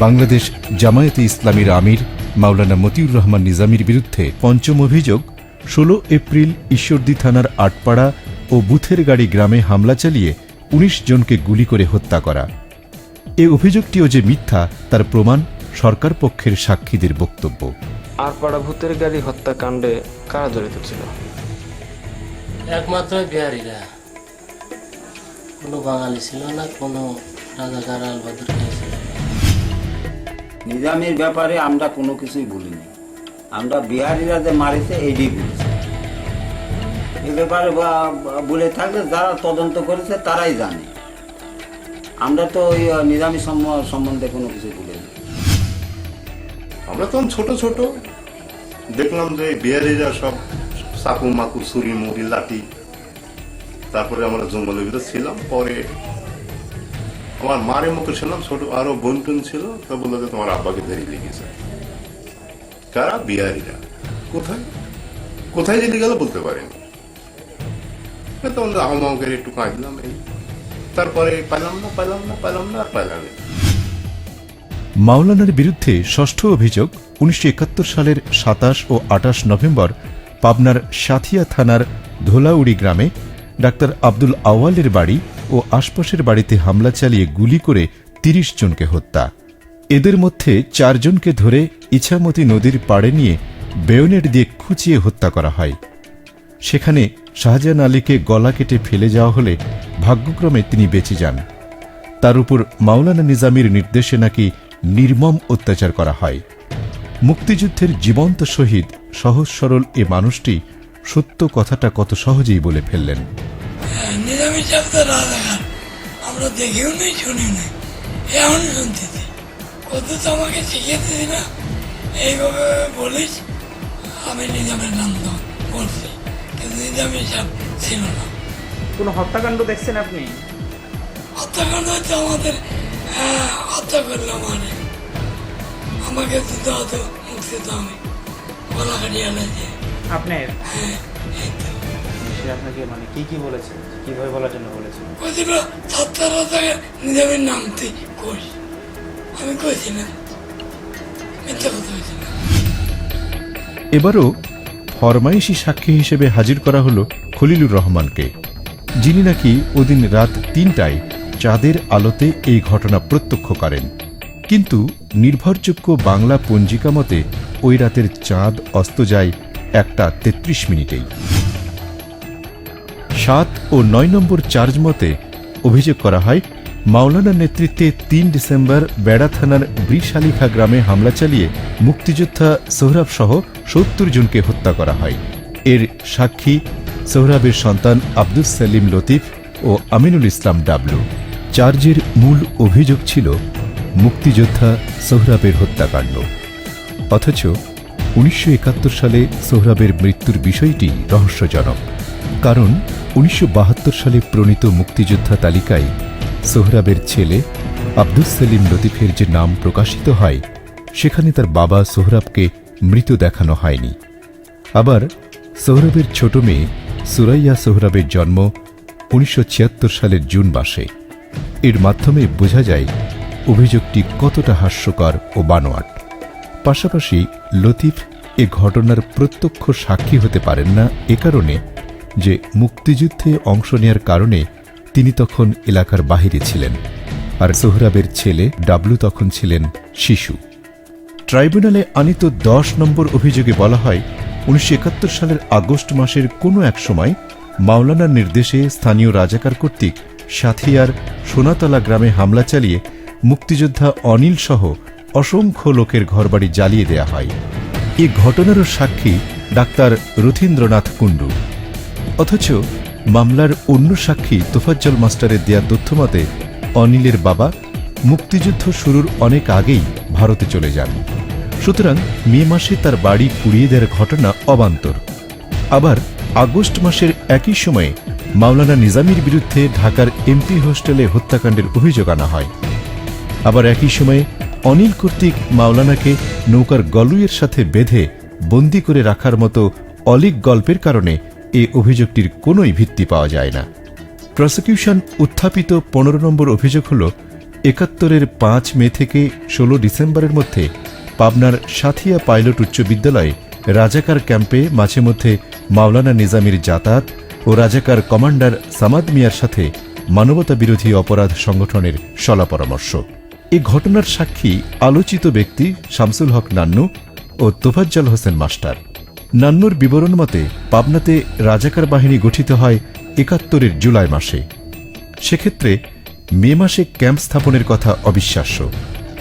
বাংলাদেশ জামায়াতে ইসলামীর আমির মাওলানা মতিউর রহমান নিজামীর বিরুদ্ধে পঞ্চম অভিযোগ ষোলো এপ্রিল ঈশ্বরদী থানার আটপাড়া ও বুথের গাড়ি গ্রামে হামলা চালিয়ে ১৯ জনকে গুলি করে হত্যা করা। এ অভিযোগটিও যে মিথ্যা তার প্রমাণ সরকার পক্ষের সাক্ষীদের বক্তব্য। আর পাড়া ভূতের গাড়ি হত্যাকাণ্ডে কারা জড়িত ছিল? একমাত্র বিহারিরা। কোনো বাঙালি ছিল না কোনো রাজাকার আলবাদর ছিল না। নিজামের ব্যাপারে আমরা কোনো কিছুই বলিনি। আমরা বিহারিরা যে মারিছে এইটাই বলেছি এ ব্যাপারে বলে থাকলে যারা তদন্ত করেছে, তারাই জানে। আমরা তো ওই নিজামী সম্বন্ধে কোনো কিছু বলিনি। আমরা তখন ছোট ছোট। দেখলাম যে বিহারিরা সব সাকু মাকু ছুরি মুড়ি, লাঠি। তারপরে আমরা জঙ্গলের ভিতরে ছিলাম। পরে আমার মারের মতো ছিলাম ছোট, আরও বোন টোন ছিল তা বলল যে তোমার আব্বাকে ধরে লেগেছে কারা? বিহারিরা। কোথায়? কোথায় যদি গেল বলতে পারেনি। তখন আহমাও করে একটু কাঁদলাম, এই তারপরে পাইলাম না পাইলাম না পাইলাম না, আর পাইলাম মাওলানার বিরুদ্ধে ষষ্ঠ অভিযোগ উনিশশো একাত্তর সালের সাতাশ ও আটাশ নভেম্বর পাবনার সাথিয়া থানার ধোলাউড়ি গ্রামে ডাক্তার আব্দুল আওয়ালের বাড়ি ও আশপাশের বাড়িতে হামলা চালিয়ে গুলি করে তিরিশ জনকে হত্যা। এদের মধ্যে চারজনকে ধরে ইছামতি নদীর পাড়ে নিয়ে বেয়নেট দিয়ে খুঁচিয়ে হত্যা করা হয়। সেখানে শাহজাহান আলীকে গলা কেটে ফেলে যাওয়া হলে ভাগ্যক্রমে তিনি বেঁচে যান। তার উপর মাওলানা নিজামীর নির্দেশে নাকি নির্মম অত্যাচার করা হয়। মুক্তিযুদ্ধের জীবন্ত শহীদ সহজ সরল এ মানুষটি সত্য কথাটা কত সহজেই বলে ফেললেন। সাহেব তো রাজাকার আমরা দেখেও নেই শুনিও নেই। এখন শুনতেছি। কত তো আমাকে শিখিয়েছিস না? এইভাবে বলিস আমি নিজামের নাম বলছি। কিন্তু নিজামী সাহেব ছিল না। কোনো হত্যাকাণ্ড দেখছেন আপনি? হত্যাকাণ্ড হচ্ছে আমাদের হত্যা করল মানে। আমাকে দিতে হতো মুক্তি তো আমি কাটিয়ে আলাইছে আপনার? এই তো। সে আপনাকে মানে কি কি বলেছে? কীভাবে বলার জন্য বলেছে? কইছিল নিজামের নাম তুই কইস। আমি কইছি না। মিথ্যা কথা না। এবারও ফরমাইশি সাক্ষী হিসেবে হাজির করা হল খলিলুর রহমানকে যিনি নাকি ওদিন রাত তিনটায় চাঁদের আলোতে এই ঘটনা প্রত্যক্ষ করেন। কিন্তু নির্ভরযোগ্য বাংলা পঞ্জিকা মতে ওই রাতের চাঁদ অস্ত যায় একটা তেত্রিশ মিনিটেই। সাত ও নয় নম্বর চার্জ মতে অভিযোগ করা হয় মাওলানার নেতৃত্বে তিন ডিসেম্বর বেড়া থানার ব্রিশালিখা গ্রামে হামলা চালিয়ে মুক্তিযোদ্ধা সোহরাব সহ সত্তর জনকে হত্যা করা হয়। এর সাক্ষী সোহরাবের সন্তান আব্দুস সেলিম লতিফ ও আমিনুল ইসলাম ডাবলু। চার্জের মূল অভিযোগ ছিল, মুক্তিযোদ্ধা সোহরাবের হত্যাকাণ্ড। অথচ উনিশশো একাত্তর সালে সোহরাবের মৃত্যুর বিষয়টি রহস্যজনক। কারণ উনিশশো বাহাত্তর সালে প্রণীত মুক্তিযোদ্ধা তালিকায় সোহরাবের ছেলে আব্দুস সেলিম লতিফের যে নাম প্রকাশিত হয়, সেখানে তার বাবা সোহরাবকে মৃত দেখানো হয়নি। আবার সোহরাবের ছোট মেয়ে সুরাইয়া সোহরাবের জন্ম উনিশশো ছিয়াত্তর সালের জুন মাসে। এর মাধ্যমে বোঝা যায় অভিযোগটি কতটা হাস্যকর ও বানোয়াট। পাশাপাশি লতিফ এ ঘটনার প্রত্যক্ষ সাক্ষী হতে পারেন না এ কারণে যে মুক্তিযুদ্ধে অংশ নেয়ার কারণে তিনি তখন এলাকার বাহিরে ছিলেন, আর সোহরাবের ছেলে ডাবলু তখন ছিলেন শিশু। ট্রাইব্যুনালে আনিত দশ নম্বর অভিযোগে বলা হয়, উনিশশো একাত্তর সালের আগস্ট মাসের কোনো এক সময় মাওলানার নির্দেশে স্থানীয় রাজাকার কর্তৃক সাথিয়ার সোনাতলা গ্রামে হামলা চালিয়ে মুক্তিযোদ্ধা অনিল সহ অসংখ্য লোকের ঘরবাড়ি জ্বালিয়ে দেয়া হয়। এ ঘটনারও সাক্ষী ডাক্তার রথীন্দ্রনাথ কুণ্ডু। অথচ মামলার অন্য সাক্ষী তোফাজ্জল মাস্টারের দেয়া তথ্যমতে অনিলের বাবা মুক্তিযুদ্ধ শুরুর অনেক আগেই ভারতে চলে যান। সুতরাং মে মাসে তার বাড়ি পুড়িয়ে দেওয়ার ঘটনা অবান্তর। আবার আগস্ট মাসের একই সময়ে মাওলানা নিজামীর বিরুদ্ধে ঢাকার এমপি হোস্টেলে হত্যাকাণ্ডের অভিযোগ আনা হয়। আবার একই সময়ে অনিল কর্তৃক মাওলানাকে নৌকার গলুইয়ের সাথে বেঁধে বন্দি করে রাখার মতো অলিক গল্পের কারণে এ অভিযোগটির কোনোই ভিত্তি পাওয়া যায় না। প্রসিকিউশন উত্থাপিত পনেরো নম্বর অভিযোগ হল, একাত্তরের পাঁচ মে থেকে ষোলো ডিসেম্বরের মধ্যে পাবনার সাথিয়া পাইলট উচ্চ বিদ্যালয়ে রাজাকার ক্যাম্পে মাঝে মধ্যে মাওলানা নিজামীর যাতায়াত ও রাজাকার কমান্ডার সামাদ মিয়ার সাথে মানবতা বিরোধী অপরাধ সংগঠনের সলা পরামর্শ এ ঘটনার সাক্ষী আলোচিত ব্যক্তি শামসুল হক নান্নু ও তোফাজ্জল হোসেন মাস্টার। নান্নুর বিবরণ মতে, পাবনাতে রাজাকার বাহিনী গঠিত হয় একাত্তরের জুলাই মাসে। সেক্ষেত্রে মে মাসে ক্যাম্প স্থাপনের কথা অবিশ্বাস্য।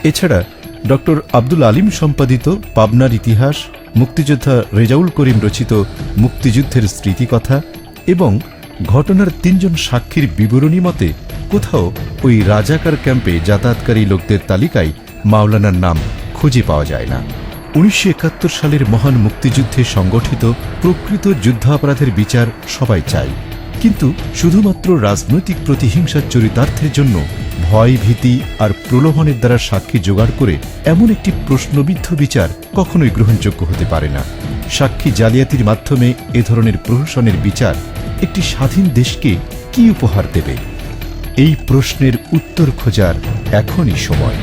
এছাড়া ডক্টর আব্দুল আলিম সম্পাদিত পাবনার ইতিহাস, মুক্তিযোদ্ধা রেজাউল করিম রচিত মুক্তিযুদ্ধের স্মৃতিকথা এবং ঘটনার তিনজন সাক্ষীর বিবরণী মতে, কোথাও ওই রাজাকার ক্যাম্পে যাতায়াতকারী লোকদের তালিকায় মাওলানার নাম খুঁজে পাওয়া যায় না। উনিশশো একাত্তর সালের মহান মুক্তিযুদ্ধে সংগঠিত প্রকৃত যুদ্ধাপরাধের বিচার সবাই চায়। কিন্তু শুধুমাত্র রাজনৈতিক প্রতিহিংসার চরিতার্থের জন্য ভয়, ভীতি আর প্রলোভনের দ্বারা সাক্ষী জোগাড় করে এমন একটি প্রশ্নবিদ্ধ বিচার কখনোই গ্রহণযোগ্য হতে পারে না। সাক্ষী জালিয়াতির মাধ্যমে এ ধরনের প্রহসনের বিচার একটি স্বাধীন দেশকে কি উপহার দেবে? এই প্রশ্নের উত্তর খোঁজার এখনই সময়।